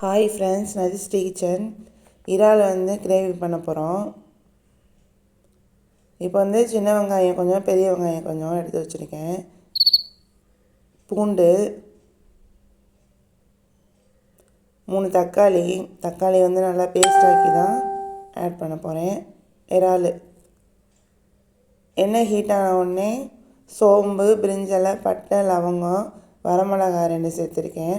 Hi friends Nathis kitchen. இறால் வந்து gravy பண்ண போகிறோம் இப்போ வந்து சின்ன வெங்காயம் கொஞ்சம் பெரிய வெங்காயம் கொஞ்சம் எடுத்து வச்சுருக்கேன். பூண்டு மூணு தக்காளி. தக்காளி வந்து நல்லா பேஸ்ட் ஆக்கி தான் ஆட் பண்ண போகிறேன் இறால். எண்ணெய் ஹீட் ஆன உடனே சோம்பு பிரிஞ்சலை பட்டை லவங்கம் வரமிளகாய் ரெண்டு சேர்த்துருக்கேன்.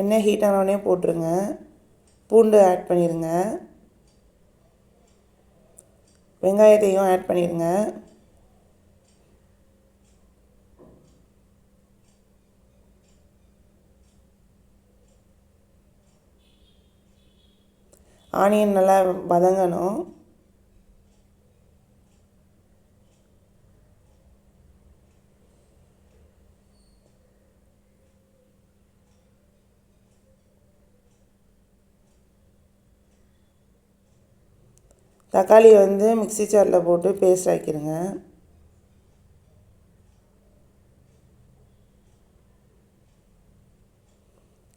எண்ணெய் ஹீட் ஆனோடனே போட்டுருங்க. பூண்டு ஆட் பண்ணிடுங்க வெங்காயத்தையும் ஆட் பண்ணிடுங்க ஆனியன் நல்லா வதங்கணும். தக்காளி வந்து மிக்சி சாரில் போட்டு பேஸ்ட் ஆக்கிடுங்க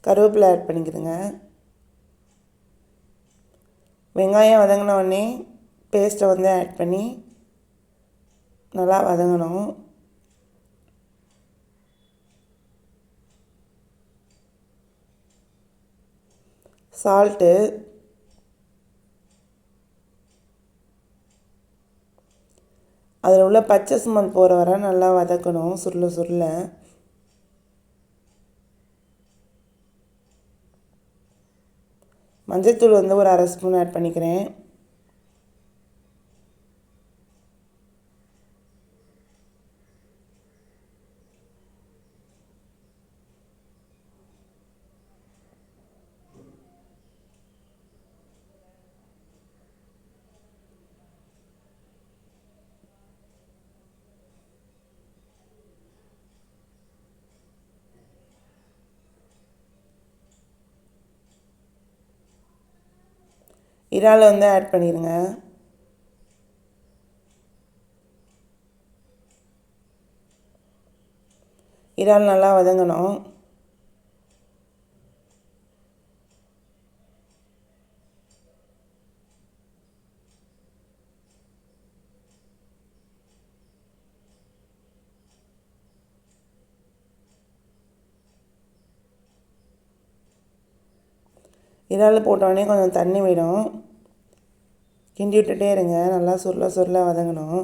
கருவேப்பிலை ஆட் பண்ணிக்கிடுங்க வெங்காயம் வதங்கின உடனே பேஸ்ட்டை வந்து ஆட் பண்ணி நல்லா வதங்கணும். சால்ட்டு அதில் உள்ள பச்சை ஸ்மெல் போகிற வர நல்லா வதக்கணும் சுருள சுருள. மஞ்சத்தூள் வந்து ஒரு அரை ஸ்பூன் ஆட் பண்ணிக்கிறேன். இறால் வந்து ஆட் பண்ணிடுங்க இறால் நல்லா வதங்கணும். இறால் போட்டோடனே கொஞ்சம் தண்ணி விடும். கிண்டி விட்டுட்டே இருங்க. நல்லா சுருள சுருள வதங்கணும்.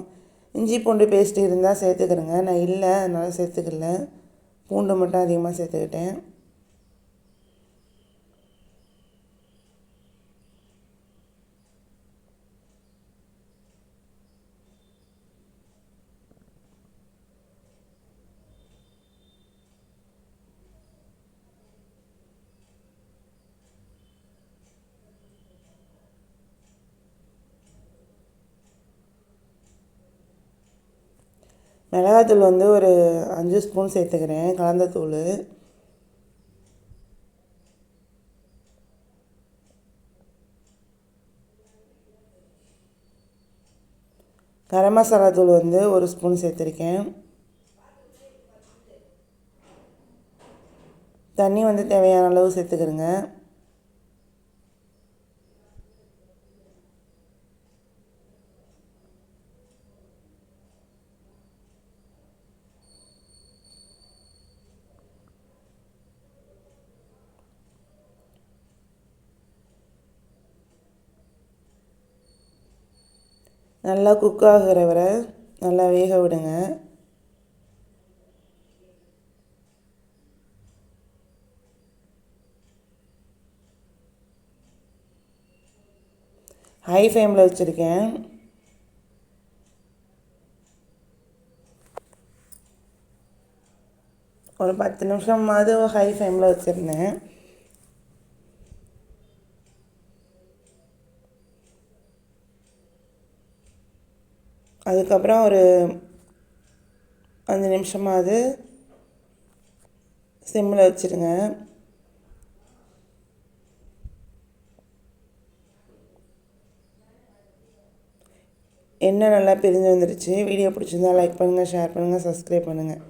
இஞ்சி பூண்டு பேஸ்ட் இருந்தால் சேர்த்துக்கிறேங்க நான் இல்லை அதனால் சேர்த்துக்கல. பூண்டு மட்டும் அதிகமாக சேர்த்துக்கிட்டேன். மிளகாத்தூள் வந்து ஒரு அஞ்சு ஸ்பூன் சேர்த்துக்கிறேன் கலந்த தூள் கரம் மசாலா தூள் வந்து ஒரு ஸ்பூன் சேர்த்துருக்கேன். தண்ணி வந்து தேவையான அளவு சேர்த்துக்கிறேங்க. நல்லா குக் ஆகிற வரை நல்லா வேக விடுங்க. ஹை ஃப்ளேமில் வச்சுருக்கேன். ஒரு பத்து நிமிஷமாவது ஹை ஃப்ளேமில் வச்சுருந்தேன். அதுக்கப்புறம் ஒரு அஞ்சு நிமிஷமாவது சிம்மில் வச்சுருங்க எண்ணெய் நல்லா பிரிஞ்சு வந்துடுச்சு வீடியோ பிடிச்சிருந்தா லைக் பண்ணுங்கள் ஷேர் பண்ணுங்கள் சப்ஸ்கிரைப் பண்ணுங்கள்